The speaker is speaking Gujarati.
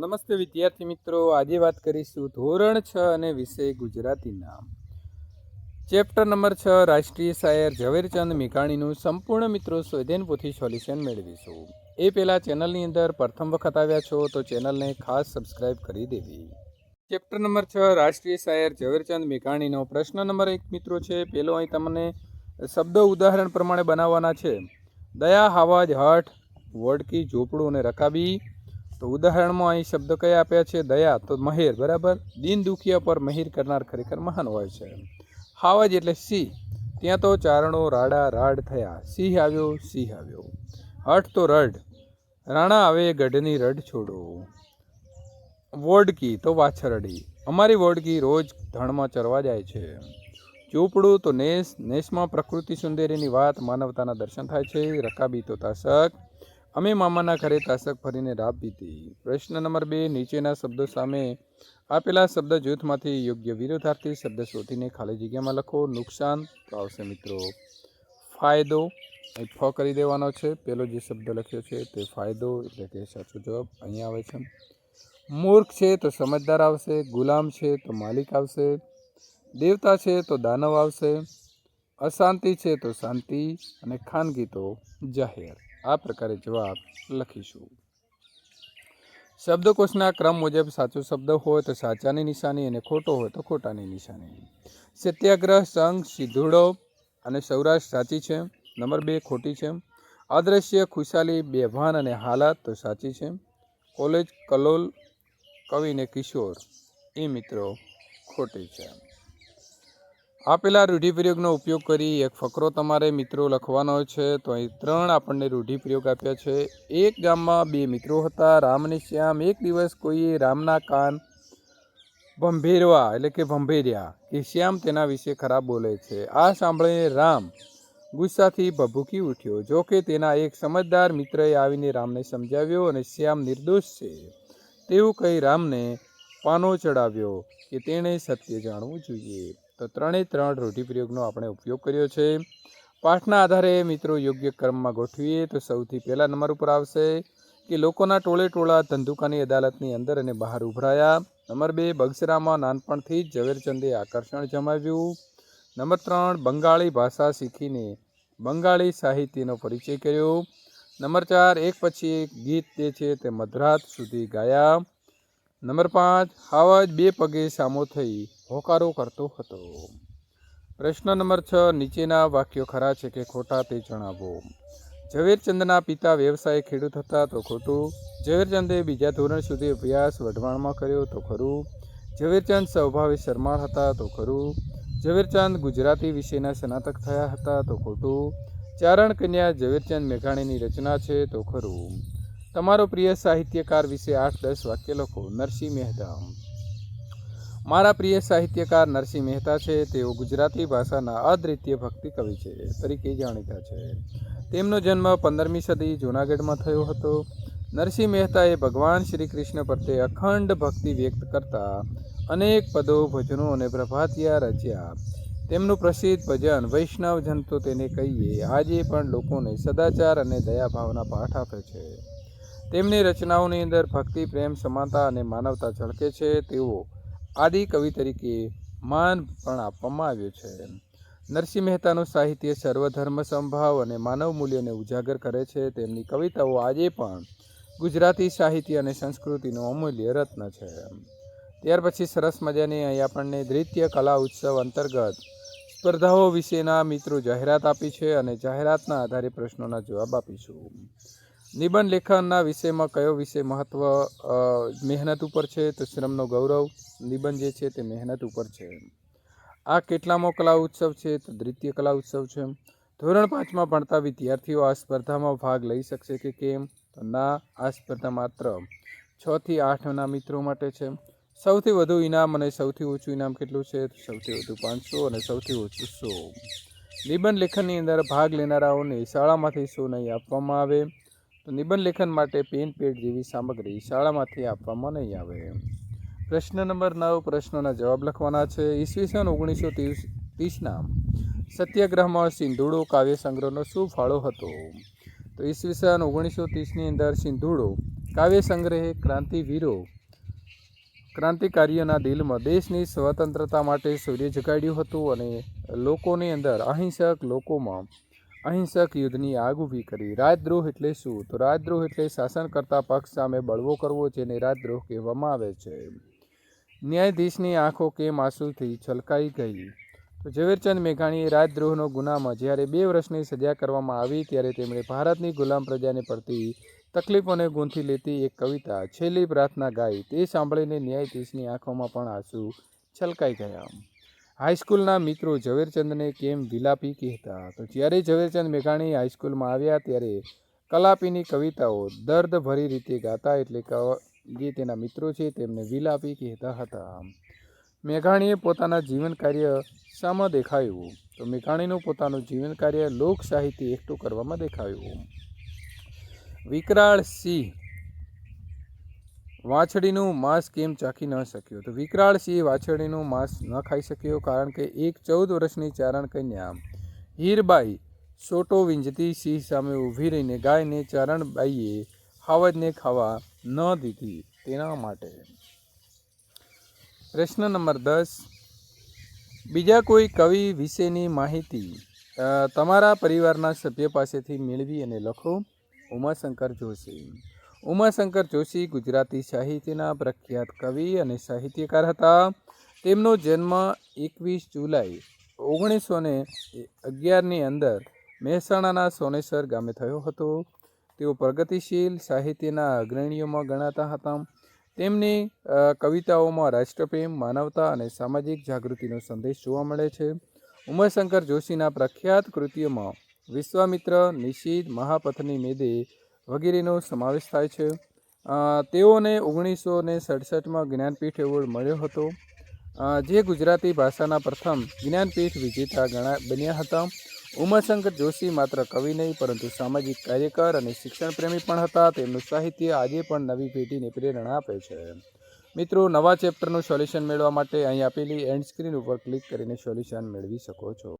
નમસ્તે વિદ્યાર્થી મિત્રો. આજે વાત કરીશું ધોરણ છ અને વિષય ગુજરાતીના ચેપ્ટર નંબર છ, રાષ્ટ્રીય શાયર ઝવેરચંદ મેઘાણીનું સંપૂર્ણ મિત્રો સ્વધ્યન પોથી સોલ્યુશન મેળવીશું. એ પહેલાં ચેનલની અંદર પ્રથમ વખત આવ્યા છો તો ચેનલને ખાસ સબસ્ક્રાઇબ કરી દેવી. ચેપ્ટર નંબર છ, રાષ્ટ્રીય શાયર ઝવેરચંદ મેઘાણીનો પ્રશ્ન નંબર એક મિત્રો છે. પેલો અહીં તમને શબ્દો ઉદાહરણ પ્રમાણે બનાવવાના છે. દયા હાવાજ હઠ વડકી, ઝોપડું અને રકાબી તો ઉદાહરણમાં અહીં શબ્દ કયા આપ્યા છે? દયા, તો મહેર, બરાબર? દિન દુખિયા પર મહેર કરનાર ખરેખર મહાન હોય છે. હાવજ એટલે સિંહ. ત્યાં તો ચારણો, રાડા, રાડ થયા. સિંહ આવ્યો સિંહ આવ્યો. હઠ તો રડ રાણા આવે, ગઢની રડ છોડો. વોડકી તો વાછરડી. અમારી વોડકી રોજ ધણમાં ચરવા જાય છે. ચોપડું તો નેસ. નેસમાં પ્રકૃતિ સુંદરીની વાત માનવતાના દર્શન થાય છે. રકાબી તો તાસક. અમે મામાના ઘરે તાસક ફરીને રાહ પીધી પ્રશ્ન નંબર બે, નીચેના શબ્દો સામે આપેલા શબ્દ જૂથમાંથી યોગ્ય વિરોધાર્થી શબ્દ શોધીને ખાલી જગ્યામાં લખો. નુકસાન તો આવશે મિત્રો. ફાયદો અહીં ફ કરી દેવાનો છે. પેલો જે શબ્દ લખ્યો છે તે ફાયદો એટલે કે સાચો જવાબ અહીંયા આવે છે. મૂર્ખ છે તો સમજદાર આવશે. ગુલામ છે તો માલિક આવશે. દેવતા છે તો દાનવ આવશે. અશાંતિ છે તો શાંતિ અને ખાનગી તો જાહેર. આ પ્રકારે જવાબ લખીશું. શબ્દકોશના ક્રમ મુજબ સાચો શબ્દ હોય તો સાચાની નિશાની અને ખોટો હોય તો ખોટાની નિશાની. સત્યાગ્રહ, સંઘ સિધુડો અને સૌરાષ્ટ્ર સાચી છે, નંબર બે ખોટી છે. અદ્રશ્ય, ખુશાલી, બેભાન અને હાલાત તો સાચી છે. કોલેજ, કલોલ, કવિ અને કિશોર, એ મિત્રો ખોટી છે. આપેલા રૂઢિપ્રયોગનો ઉપયોગ કરી એક ફકરો તમારે મિત્રો લખવાનો છે. તો અહીં ત્રણ આપણને રૂઢિપ્રયોગ આપ્યા છે. એક ગામમાં બે મિત્રો હતા. રામ અને શ્યામ એક દિવસ કોઈએ રામના કાન ભંભેરવા, એટલે કે ભંભેર્યા, કે શ્યામ તેના વિશે ખરાબ બોલે છે. આ સાંભળીને રામ ગુસ્સાથી ભભૂકી ઉઠ્યો. જો કે તેના એક સમજદાર મિત્રએ આવીને રામને સમજાવ્યો અને શ્યામ નિર્દોષ છે. તેવું કહી રામને પાનો ચડાવ્યો કે તેણે સત્ય જાણવું જોઈએ. તો ત્રણેય ત્રણ રૂઢિપ્રયોગનો આપણે ઉપયોગ કર્યો છે. પાઠના આધારે મિત્રો યોગ્ય ક્રમમાં ગોઠવીએ તો સૌથી પહેલા નંબર ઉપર આવશે કે લોકોના ટોળે ટોળા ધંધુકાની અદાલતની અંદર અને બહાર ઉભરાયા. નંબર બે, બગસરામાં નાનપણથી જ ઝવેરચંદે આકર્ષણ જમાવ્યું. નંબર ત્રણ, બંગાળી ભાષા શીખીને બંગાળી સાહિત્યનો પરિચય કર્યો. નંબર ચાર, એક પછી એક ગીત જે છે તે મધરાત સુધી ગાયા. નંબર પાંચ હાવજ બે પગે સામો થઈ હોકારો કરતો હતો. પ્રશ્ન નંબર છ, નીચેના વાક્યો ખરા છે કે ખોટા તે જણાવો. ઝવેરચંદના પિતા વ્યવસાય ખેડૂત હતા તો ખોટું. ઝવેરચંદે બીજા ધોરણ સુધી અભ્યાસ વઢવાણમાં કર્યો તો ખરું. ઝવેરચંદ સ્વભાવે શરમાળ હતા તો ખરું. ઝવેરચંદ ગુજરાતી વિષયના સ્નાતક થયા હતા તો ખોટું. ચારણ કન્યા ઝવેરચંદ મેઘાણીની રચના છે તો ખરું. તમારો પ્રિય સાહિત્યકાર વિશે આઠ દસ વાક્ય લખો. નરસિંહ મહેતા. મારા પ્રિય સાહિત્યકાર નરસિંહ મહેતા છે. તેઓ ગુજરાતી ભાષાના અદ્વિતીય ભક્તિ કવિ છે, તરીકે જાણીતા છે. તેમનો જન્મ પંદરમી સદી જૂનાગઢમાં થયો હતો. નરસિંહ મહેતાએ ભગવાન શ્રી કૃષ્ણ પ્રત્યે અખંડ ભક્તિ વ્યક્ત કરતા અનેક પદો, ભજનો અને પ્રભાતિયા રચ્યા. તેમનું પ્રસિદ્ધ ભજન વૈષ્ણવ જન તો તેને કહીએ, આજે પણ લોકોને સદાચાર અને દયાભાવના પાઠ આપે છે. તેમની રચનાઓની અંદર ભક્તિ, પ્રેમ, સમાનતા અને માનવતા ઝળકે છે. તેઓ આદિ કવિ તરીકે માન પણ આપવામાં આવ્યું છે. નરસિંહ મહેતાનું સાહિત્ય સર્વધર્મ સંભાવ અને માનવ મૂલ્યને ઉજાગર કરે છે. તેમની કવિતાઓ આજે પણ ગુજરાતી સાહિત્ય અને સંસ્કૃતિનું અમૂલ્ય રત્ન છે. ત્યાર પછી સરસ મજાની અહીં આપણને નૃત્ય કલા ઉત્સવ અંતર્ગત સ્પર્ધાઓ વિશેના મિત્રો જાહેરાત આપી છે અને જાહેરાતના આધારે પ્રશ્નોના જવાબ આપીશું. નિબંધ લેખનના વિષયમાં કયો વિષય મહત્વ મહેનત ઉપર છે તો શ્રમનો ગૌરવ? નિબંધ જે છે તે મહેનત ઉપર છે. આ કેટલામો કલા ઉત્સવ છે? તો દ્વિતીય કલા ઉત્સવ છે. ધોરણ પાંચમાં ભણતા વિદ્યાર્થીઓ આ સ્પર્ધામાં ભાગ લઈ શકશે કે કેમ? તો ના, આ સ્પર્ધા માત્ર છ થી આઠના મિત્રો માટે છે. સૌથી વધુ ઇનામ અને સૌથી ઓછું ઇનામ કેટલું છે? સૌથી વધુ પાંચસો અને સૌથી ઓછું સો. નિબંધ લેખનની અંદર ભાગ લેનારાઓને શાળામાંથી સો નહીં આપવામાં આવે. તો નિબંધ લેખન માટે પેન, પેડ જેવી સામગ્રી શાળામાંથી આપવામાં નહીં આવે. પ્રશ્ન નંબર નવ, પ્રશ્નોના જવાબ લખવાના છે. ઈસવીસન ઓગણીસો ત્રીસ, ત્રીસના સત્યાગ્રહમાં સિંધુડો કાવ્ય સંગ્રહનો શું ફાળો હતો. તો ઈસવીસન ઓગણીસો ત્રીસની અંદર સિંધુડો કાવ્ય સંગ્રહે ક્રાંતિવીરો, ક્રાંતિકારીઓના દિલમાં દેશની સ્વતંત્રતા માટે સૂર્ય જગાડ્યું હતું અને લોકોની અંદર અહિંસક લોકોમાં અહિંસક યુદ્ધની આગ ઊભી કરી. રાજદ્રોહ એટલે શું? તો રાજદ્રોહ એટલે શાસન કરતા પક્ષ સામે બળવો કરવો જેને રાજદ્રોહ કહેવામાં આવે છે. ન્યાયાધીશની આંખો કેમ આંસુથી છલકાઈ ગઈ. તો ઝવેરચંદ મેઘાણીએ રાજદ્રોહનો ગુનામાં જ્યારે બે વર્ષની સજા કરવામાં આવી ત્યારે તેમણે ભારતની ગુલામ પ્રજાને પડતી તકલીફોને ગૂંથી લેતી એક કવિતા, છેલ્લી પ્રાર્થના ગાઈ તે સાંભળીને ન્યાયાધીશની આંખોમાં પણ આંસુ છલકાઈ ગયા. હાઈસ્કૂલના મિત્રો ઝવેરચંદને કેમ વિલાપી કહેતા? તો જ્યારે ઝવેરચંદ મેઘાણી હાઈસ્કૂલમાં આવ્યા ત્યારે કલાપીની કવિતાઓ દર્દભરી રીતે ગાતા એટલે જે તેના મિત્રો છે તેમને વિલાપી કહેતા હતા. મેઘાણીએ પોતાના જીવન કાર્ય શામાં દેખાયું. તો મેઘાણીનું પોતાનું જીવન કાર્ય લોક સાહિત્ય એકઠું કરવામાં દેખાયું. વિકરાળ સિંહ વાછડીનું માંસ કેમ ચાખી ન શક્યો? તો વિકરાળ સિંહ વાછડીનું માંસ ન ખાઈ શક્યો કારણ કે એક ચૌદ વર્ષની ચારણ કન્યા હીરબાઈ સોટો વીંજતી સિંહ સામે ઊભી રહીને ગાયને ચારણબાઈએ હાવજને ખાવા ન દીધી તેના માટે. પ્રશ્ન નંબર દસ. બીજા કોઈ કવિ વિશેની માહિતી તમારા પરિવારના સભ્ય પાસેથી મેળવી અને લખો? ઉમાશંકર જોશી. ઉમાશંકર જોશી ગુજરાતી સાહિત્યના પ્રખ્યાત કવિ અને સાહિત્યકાર હતા. તેમનો જન્મ એકવીસ જુલાઈ ઓગણીસો ને અગિયારની અંદર મહેસાણાના સોનેસર ગામે થયો હતો. તેઓ પ્રગતિશીલ સાહિત્યના અગ્રણીઓમાં ગણાતા હતા. તેમની કવિતાઓમાં રાષ્ટ્રપ્રેમ, માનવતા અને સામાજિક જાગૃતિનો સંદેશ જોવા મળે છે. ઉમાશંકર જોશીના પ્રખ્યાત કૃતિઓમાં વિશ્વામિત્ર નિશીદ મહાપથની મેદે વગેરેનો સમાવેશ થાય છે. તેઓને ઓગણીસો ને સડસઠમાં જ્ઞાનપીઠ એવોર્ડ મળ્યો હતો. જે ગુજરાતી ભાષાના પ્રથમ જ્ઞાનપીઠ વિજેતા ગણા, બન્યા હતા. ઉમાશંકર જોશી માત્ર કવિ નહીં, પરંતુ સામાજિક કાર્યકર અને શિક્ષણ પ્રેમી પણ હતા. તેમનું સાહિત્ય આજે પણ નવી પેઢીને પ્રેરણા આપે છે. મિત્રો, નવા ચેપ્ટરનું સોલ્યુશન મેળવવા માટે અહીં આપેલી એન્ડ સ્ક્રીન ઉપર ક્લિક કરીને સોલ્યુશન મેળવી શકો છો.